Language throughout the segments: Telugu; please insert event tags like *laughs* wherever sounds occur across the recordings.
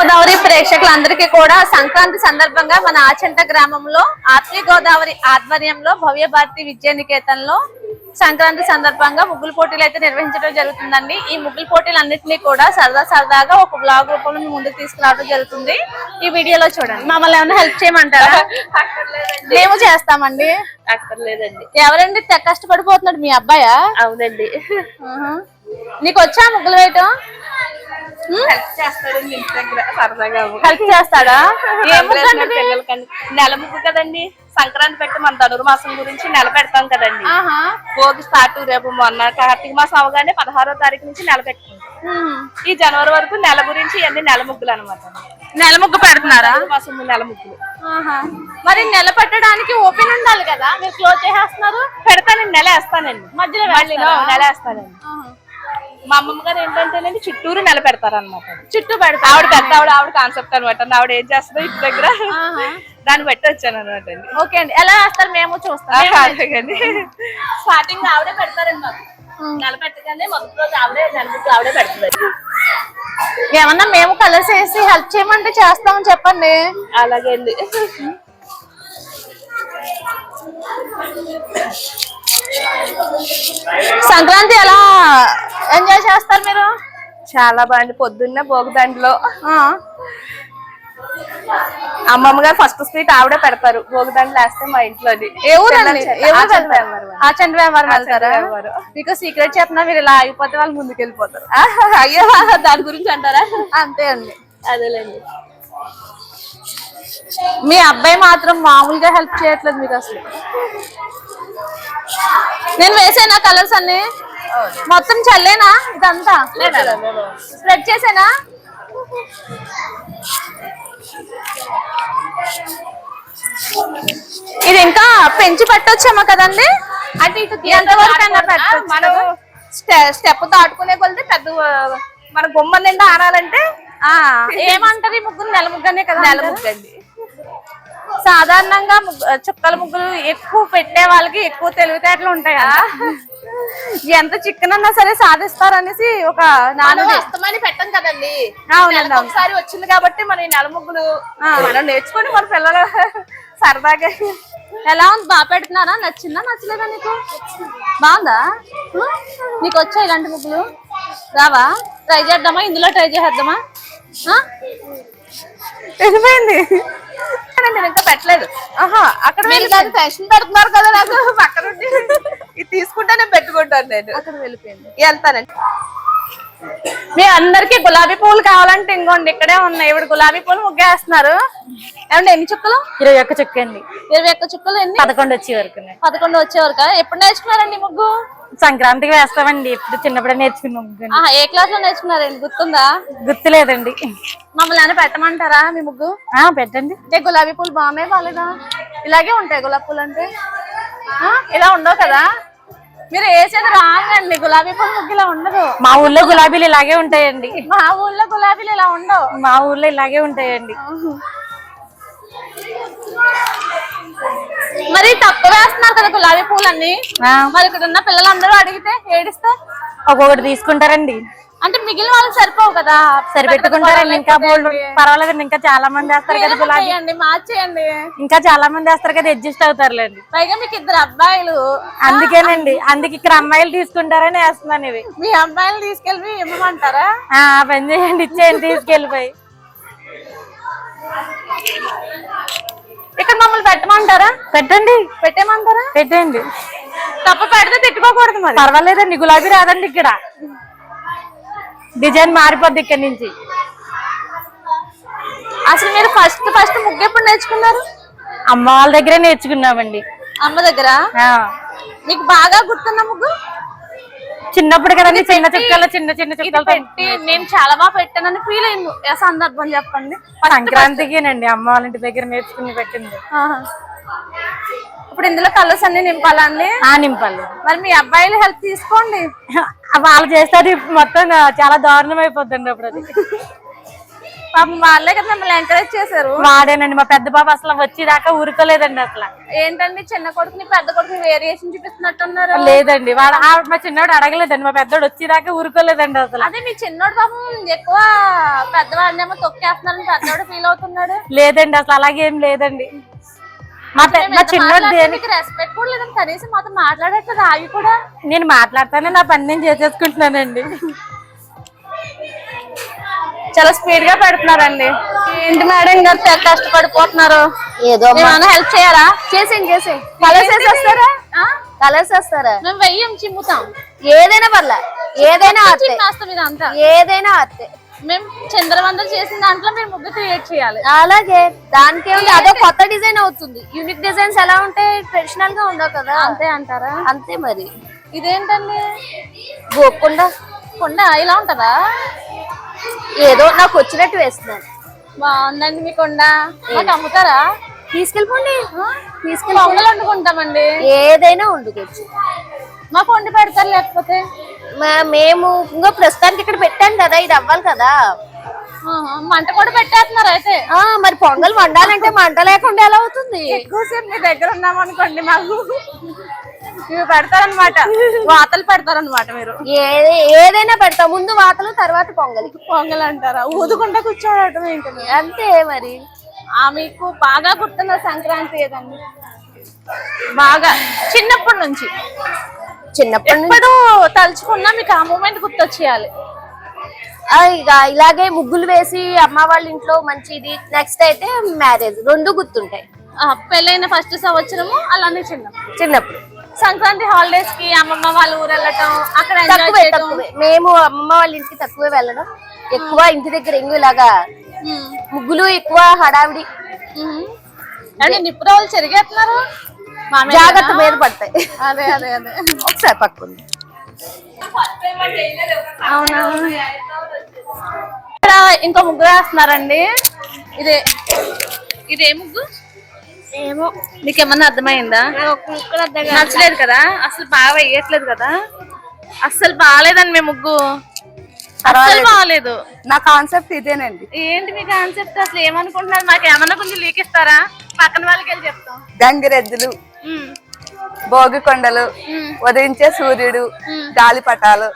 గోదావరి ప్రేక్షకులందరికీ కూడా సంక్రాంతి సందర్భంగా మన ఆచంట గ్రామంలో ఆత్మీయ గోదావరి ఆధ్వర్యంలో భవ్య భారతి విద్యా నికేతన్లో సంక్రాంతి సందర్భంగా ముగ్గులు పోటీలు అయితే నిర్వహించడం జరుగుతుందండి. ఈ ముగ్గులు పోటీలన్నింటినీ కూడా సరదా సరదాగా ఒక బ్లాగ్ రూపంలో ముందుకు తీసుకురావడం జరుగుతుంది. ఈ వీడియోలో చూడండి. మమ్మల్ని ఏమైనా హెల్ప్ చేయమంటారా? మేము చేస్తామండి. అక్కర్లేదండి. ఎవరండి కష్టపడిపోతున్నాడు మీ అబ్బాయా? అవునండి. నీకు వచ్చా ముగ్గులు వేయటం? హెల్ప్ ఇంటి దగ్గర. సరదాగా హెల్ప్ చేస్తాడా? *laughs* ఏ? పిల్లలకండి నెల ముగ్గు కదండి. సంక్రాంతి పెట్టి మన ధనుర్మాసం గురించి నెల పెడతాం కదండి. భోగి స్టార్ట్ రేపు మొన్న కార్తీక మాసం అవగానే పదహారో తారీఖు నుంచి నెల పెట్టుకుంటాం. ఉమ్. ఈ జనవరి వరకు నెల గురించి ఇవన్నీ నెల ముగ్గులు అనమాట నెల ముగ్గు పెడుతున్నారా? మాసం నెల ముగ్గులు. మరి నెల పెట్టడానికి ఓపెన్ ఉండాలి కదా? మీరు క్లోజ్ చేసేస్తున్నారు? పెడతానండి నెల వేస్తానండి. మధ్యలో? నెల వేస్తానండి. మా అమ్మమ్మ గారు ఏంటంటేనండి చుట్టూరు నెల పెడతారు అనమాట చుట్టూ పెడతా ఆవిడ పెద్ద ఆవిడ ఆవిడ కాన్సెప్ట్ అనమాట ఆవిడ ఏం చేస్తుందో ఇంటి దగ్గర. దాన్ని బట్టి వచ్చాను అనమాట అండి. ఓకే అండి. ఎలా వేస్తారు మేము చూస్తాం. స్టార్టింగ్ ఆవిడే పెడతారండి మాకు. నెల పెట్టగానే మొదటి రోజు ఆవిడే నెల ముగ్గు ఆవిడే పెడుతుంది ఏమన్నా మేము కలర్స్ వేసి హెల్ప్ చేయమంటే చేస్తామని చెప్పండి. అలాగే అండి. సంక్రాంతి ఎలా ఎంజాయ్ చేస్తారు మీరు? చాలా బాగుంది పొద్దున్నే భోగిదండలో. అమ్మమ్మ గారు ఫస్ట్ స్వీట్ ఆవిడే పెడతారు. భోగిదండలు వేస్తే మా ఇంట్లో ఏ ఊరండి? ఆ వెళ్తారా. మీకు సీక్రెట్ చెప్పినా మీరు ఇలా ఆగిపోతే వాళ్ళు ముందుకు వెళ్ళిపోతారు *laughs* అయ్యో దాని గురించి అంటారా? అంతే అండి. అదేలేండి. మీ అబ్బాయి మాత్రం మామూలుగా హెల్ప్ చేయట్లేదు మీకు అసలు. నేను వేసేనా కలర్స్ అన్ని? మొత్తం చల్లేనా ఇదంతా? స్ప్రెడ్ చేసేనా? ఇది ఇంకా పెంచి పెట్టొచ్చేమో కదండి? అంటే ఇటు మనం? స్టెప్ దాటుకునే కొలితే పెద్ద మన గుమ్మ నిండా ఆనాలంటే? ఈ ముగ్గురు? నెల ముగ్గనే కదా నెల? ముగ్గండి సాధారణంగా ముగ్గు- చుక్కల ముగ్గులు ఎక్కువ పెట్టే వాళ్ళకి ఎక్కువ తెలివితేటలు ఉంటాయి కదా. ఎంత చికెన్ అన్నా సరే సాధిస్తారనేసి ఒక నానుడి. అస్తమాని పెట్టం కదండి. అవునండి. ఒకసారి వచ్చింది కాబట్టి మన ఈ నెల ముగ్గులు మనం నేర్చుకొని మన పిల్లలు సరదాగా ఎలా ఉంది? బాగా పెడుతున్నారా? నచ్చిందా? నచ్చలేదా నీకు? బాగుందా? నీకు వచ్చా ఇలాంటి ముగ్గులు? రావా? ట్రై చేద్దామా? ఇందులో ట్రై చేసేద్దామా? ఆ? వెళ్ళిపోయింది నేను ఇంకా పెట్టలేదు. ఆహా అక్కడ దాన్ని టెన్షన్ పెడుతున్నారు కదా నాకు. పక్కన ఇది తీసుకుంటే నేను పెట్టుకుంటాను నేను. అక్కడ వెళ్ళిపోయింది. వెళ్తానండి. మీ అందరికి గులాబీ పూలు కావాలంటే ఇంకోండి ఇక్కడే ఉన్నాయి. ఇప్పుడు గులాబీ పూలు ముగ్గేస్తున్నారు. ఏమండి ఎన్ని చుక్కలు? ఇరవై ఒక్క చుక్క అండి. ఇరవై ఒక్క చుక్కలు ఎన్ని? పదకొండు వచ్చే వరకు పదకొండు వచ్చే వరకు. ఎప్పుడు నేర్చుకున్నారండి ముగ్గు? సంక్రాంతికి వేస్తామండి. ఎప్పుడు చిన్నప్పుడే నేర్చుకున్నాం ముగ్గుని. ఆహా ఏ క్లాస్లో నేర్చుకున్నారండి? గుర్తుందా? గుర్తులేదండి. మమ్మల్ని అని పెట్టమంటారా మీ ముగ్గు? ఆ పెట్టండి. అంటే గులాబీ పూలు బాగున్నాయి బాగాలేదా? ఇలాగే ఉంటాయి గులాబీ పూలు అంటే. ఆ, ఇలా ఉండవు కదా? మీరు వేసేది రాంగ్ అండి గులాబీ పూలు ముగ్గు ఇలా ఉండదు. మా ఊర్లో గులాబీలు ఇలాగే ఉంటాయండి. మా ఊళ్ళో గులాబీలు ఇలా ఉండవు. మా ఊర్లో ఇలాగే ఉంటాయండి. మరి తక్కువ వేస్తున్నారు కదా గులాబీ పూలన్నీ. మరి ఇక్కడ ఉన్న పిల్లలందరూ అడిగితే ఏడిస్తే? ఒక్కొక్కటి తీసుకుంటారండి. అంటే మిగిలిన వాళ్ళకి సరిపోవు కదా. సరిపెట్టుకుంటారండి. ఇంకా బోల్డ్ పర్వాలేదండి ఇంకా చాలా మంది వేస్తారు కదా గులాబీ. చేయండి మార్చేయండి. ఇంకా చాలా మంది వేస్తారు కదా అడ్జస్ట్ అవుతారులేండి. పైగా మీకు ఇద్దరు అబ్బాయిలు. అందుకేనండి. అందుకే ఇక్కడ అమ్మాయిలు తీసుకుంటారని వేస్తున్నాను ఇవి. మీ అబ్బాయిలు తీసుకెళ్ళి ఇవ్వమంటారా? ఆ పని చేయండి. ఇచ్చేయండి తీసుకెళ్ళిపోయి. ఇక్కడ మమ్మల్ని పెట్టమంటారా? పెట్టండి. పెట్టేమంటారా పెట్టండి తప్ప పెడితే తిట్టుకోకూడదు మరి. పర్వాలేదండి గులాబీ రాదండి ఇక్కడ. డిజైన్ మారిపోద్ది ఇక్కడ నుంచి. అసలు మీరు ఫస్ట్ ఫస్ట్ ముగ్గు ఎప్పుడు నేర్చుకున్నారు? అమ్మ వాళ్ళ దగ్గరే నేర్చుకున్నామండి. అమ్మ దగ్గర? మీకు బాగా గుర్తున్న ముగ్గు? చిన్నప్పుడు కదండి చిన్న చుక్కలు చిన్న చిన్న చుక్కలు పెట్టి నేను చాలా బాగా పెట్టానని ఫీల్ అయింది. ఏ సందర్భం చెప్పండి. సంక్రాంతికినండి అమ్మ వాళ్ళ ఇంటి దగ్గర నేర్చుకుని పెట్టింది. ఇప్పుడు ఇందులో కలర్స్ అన్ని నింపాలండి ఆ నింపాలి. మరి మీ అబ్బాయిలు హెల్ప్ తీసుకోండి. *laughs* వాళ్ళు చేస్తే అది మొత్తం చాలా దారుణం అయిపోద్దండి అప్పుడు అది *laughs* పాపం వాళ్ళే కదా మిమ్మల్ని ఎంకరేజ్ చేశారు. వాడేనండి మా పెద్ద బాబు అసలు వచ్చేదాకా ఊరుకోలేదండి అసలు. ఏంటండి చిన్న కొడుకుని పెద్ద కొడుకుని వేరియేషన్ చూపిస్తున్నట్టున్నారు? లేదండి వాడు మా చిన్నోడు అడగలేదండి మా పెద్దోడు వచ్చేదాకా ఊరుకోలేదండి అసలు. అదే మీ చిన్నోడు పాపం ఎక్కువ పెద్దవాడినేమో తొక్కేస్తున్నారని పెద్దవాడు ఫీల్ అవుతున్నాడు. లేదండి అసలు అలాగే ఏం లేదండి. మా పె- మా చిన్నోడు దేని మీకు రెస్పెక్ట్ కూడా లేదని కనీసం మాతో మాట్లాడట్లేదు ఆగి కూడా. నేను మాట్లాడతానే నా పని నేను చేసేసుకుంటున్నానండి. చాలా స్పీడ్గా పెడుతున్నారండి. ఏంటి మేడం గారు కష్టపడిపోతున్నారు? ఏదో హెల్ప్ చేయారా చేసేం చేసేం కలర్స్ వేసేస్తారా కలర్స్ వస్తారా మేము వెయ్యం చిమ్ముతాం. ఏదైనా పర్లే. ఏదైనా ఏదైనా అత్తే మేము చంద్రవందలు చేసిన దాంట్లో మీరు ముగ్గు క్రియేట్ చేయాలి. అలాగే. దానికి అదో కొత్త డిజైన్ అవుతుంది. యూనిక్ డిజైన్స్ ఎలా ఉంటాయి ట్రెడిషనల్గా ఉండవు కదా. అంతే అంటారా? అంతే మరి. ఇదేంటండి? గోకుండా కొండ ఇలా ఉంటదా? ఏదో నాకు వచ్చినట్టు వేస్తున్నాను బాగుందండి మీ కొండ. మాకు అమ్ముతారా? తీసుకెళ్ళిపోండి. పొంగలు వండుకుంటామండి. ఏదైనా వండుకోవచ్చు. మా కొండి పెడతారు లేకపోతే? మేము ఇంకా ప్రస్తుతానికి ఇక్కడ పెట్టాం కదా ఇది అవ్వాలి కదా. మంట కూడా పెట్టేస్తున్నారు అయితే. మరి పొంగల్ వండాలంటే మంట లేకుండా ఎలా అవుతుంది? ఎక్కువసేపు మీ దగ్గర ఉన్నాం అనుకోండి మాకు. ఇవి పెడతారనమాట వాతలు పెడతారనమాట మీరు. ఏది ఏదైనా పెడతాం. ముందు వాతలు తర్వాత పొంగలి. పొంగల్ అంటారా ఊదుకుంటా కూర్చోవడం ఏంటి? అంతే మరి. ఆ మీకు బాగా గుర్తున్న సంక్రాంతి ఏదండి? బాగా చిన్నప్పటి నుంచి. చిన్నప్పటి నుంచి. ఎప్పుడు తలుచుకున్నా మీకు ఆ మూమెంట్ గుర్తొచ్చేయాలి. ఇక ఇలాగే ముగ్గులు వేసి అమ్మ వాళ్ళ ఇంట్లో మంచిది. నెక్స్ట్ అయితే మ్యారేజ్. రెండు గుర్తుంటాయి. పెళ్ళైన ఫస్ట్ సంవత్సరము అలానే చిన్న చిన్నప్పుడు. సంక్రాంతి హాలిడేస్కి అమ్మమ్మ వాళ్ళ ఊరు వెళ్ళటం అక్కడ తక్కువే చేయటం. తక్కువే. మేము అమ్మమ్మ వాళ్ళ ఇంటికి తక్కువే వెళ్ళడం. ఎక్కువ ఇంటి దగ్గర ఎంగు ఇలాగా ఉమ్, ముగ్గులు ఎక్కువ హడావిడి. ఉమ్. అంటే నిప్పు చెరిగేస్తున్నారు జాగ్రత్త మీద పడతాయి. అదే అదే అదే. ఒకసారి పక్కుంది అవునా? ఇక్కడ ఇంకో ముగ్గు వేస్తున్నారండి. ఇదే ఇదే ముగ్గు? ఏమో. నీకేమన్నా అర్థమైందా? నచ్చలేదు కదా? అసలు బాగా వేయట్లేదు కదా? అస్సలు బాగాలేదండి మీ ముగ్గు. అస్సలు బాగాలేదు. నా కాన్సెప్ట్ ఇదేనండి. ఏంటి మీ కాన్సెప్ట్ అసలు ఏమనుకుంటున్నారు? మాకు ఏమన్నా కొంచెం లీక్ ఇస్తారా? పక్కన వాళ్ళకి వెళ్ళి చెప్తాం. గంగిరెద్దులు భోగి కొండలు ఉదయించే సూర్యుడు గాలిపటాలు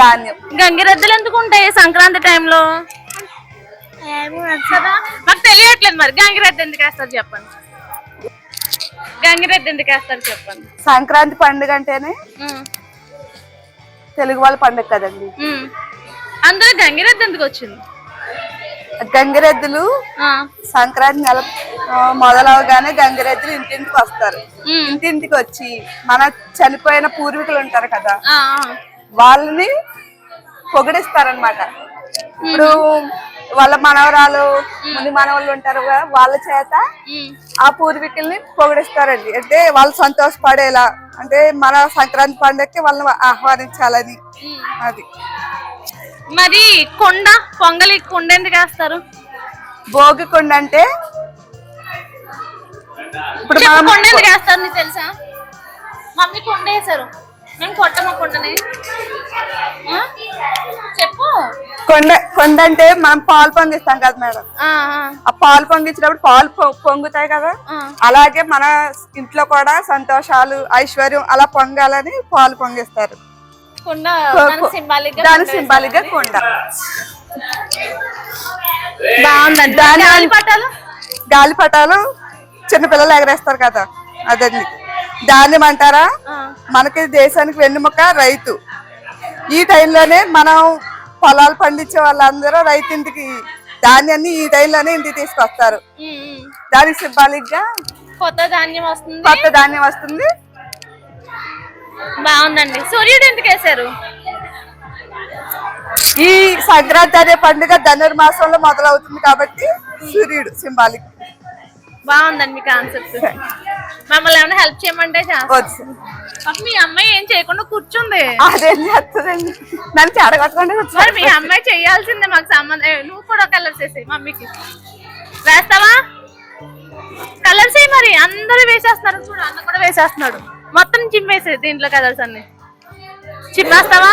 ధాన్యం. గంగిరెద్దులు ఎందుకు ఉంటాయి సంక్రాంతి టైంలో మాకు తెలియట్లేదు మరి. గంగిరెద్దు ఎందుకు వేస్తారు చెప్పండి. గంగిరెద్దు ఎందుకు వేస్తారు చెప్పండి. సంక్రాంతి పండుగ అంటేనే తెలుగు వాళ్ళ పండుగ కదండి. అందులో గంగిరెద్దు ఎందుకు వచ్చింది? గంగిరెద్దులు ఆ, సంక్రాంతి నెల మొదలవగానే గంగిరెద్దులు ఇంటింటికి వస్తారు. ఇంటింటికి వచ్చి మన చనిపోయిన పూర్వీకులు ఉంటారు కదా. వాళ్ళని పొగిడిస్తారనమాట ఇప్పుడు వాళ్ళ మనవరాలు ముందు మనవాళ్ళు ఉంటారు కదా వాళ్ళ చేత ఆ పూర్వీకుల్ని పొగిడిస్తారండి. అంటే వాళ్ళు సంతోషపడేలా అంటే మన సంక్రాంతి పండుగకి వాళ్ళని ఆహ్వానించాలని. అది. మరి కొండ పొంగలి కొండ ఎందుకు వేస్తారు? భోగి కొండ అంటే ఇప్పుడు కొండ ఎందుకు వేస్తారు నీకు తెలుసా? మమ్మీ కొండ వేశారు. మేము కొట్టమా కొండని? చెప్పు. కొండ కొండ అంటే మనం పాలు పొంగిస్తాం కదా మేడం. ఆ, ఆ, ఆ పాలు పొంగించినప్పుడు పాలు పొంగుతాయి కదా. అలాగే మన ఇంట్లో కూడా సంతోషాలు ఐశ్వర్యం అలా పొంగాలని పాలు పొంగిస్తారు. కొండ కొ- దానికి సింబాలిక్గా దాని సింబాలిక్గా కొండ. బాగుందండి. దాని గాలిపటాలు? గాలిపటాలు చిన్నపిల్లలు ఎగరేస్తారు కదా అదండి. ధాన్యం అంటారా. మనకి దేశానికి వెన్నుముక రైతు. ఈ టైంలోనే మనం పొలాలు పండించే వాళ్ళందరూ రైతు ఇంటికి ధాన్యాన్ని ఈ టైంలోనే ఇంటికి తీసుకొస్తారు. దానికి సింబాలిక్గా కొత్త ధాన్యం వస్తుంది. కొత్త ధాన్యం వస్తుంది. బాగుందండి. సూర్యుడు ఎందుకు వేశారు? ఈ సంక్రాంతి అనే పండుగ ధనుర్మాసంలో మొదలవుతుంది కాబట్టి సూర్యుడు సింబాలిక్. బాగుందండి కాన్సెప్ట్. మమ్మల్ని ఏమైనా హెల్ప్ చేయమంటే మీ అమ్మాయి ఏం చేయకుండా కూర్చుంది. అదేం చేస్తుందండి నన్ను చెడగొట్టకుండా కూర్చోండి. మీ అమ్మాయి చేయాల్సిందే మాకు సంబంధం. ఏ, నువ్వు కూడా కలర్స్ వేసేయి మమ్మీకి. వేస్తావా? కలర్స్ వేయి మరి. అందరూ వేసేస్తున్నారు చూడు అన్న కూడా వేసేస్తున్నాడు. మొత్తం చిమ్మేసే దీంట్లో కలర్స్ అన్ని. చిమ్మేస్తావా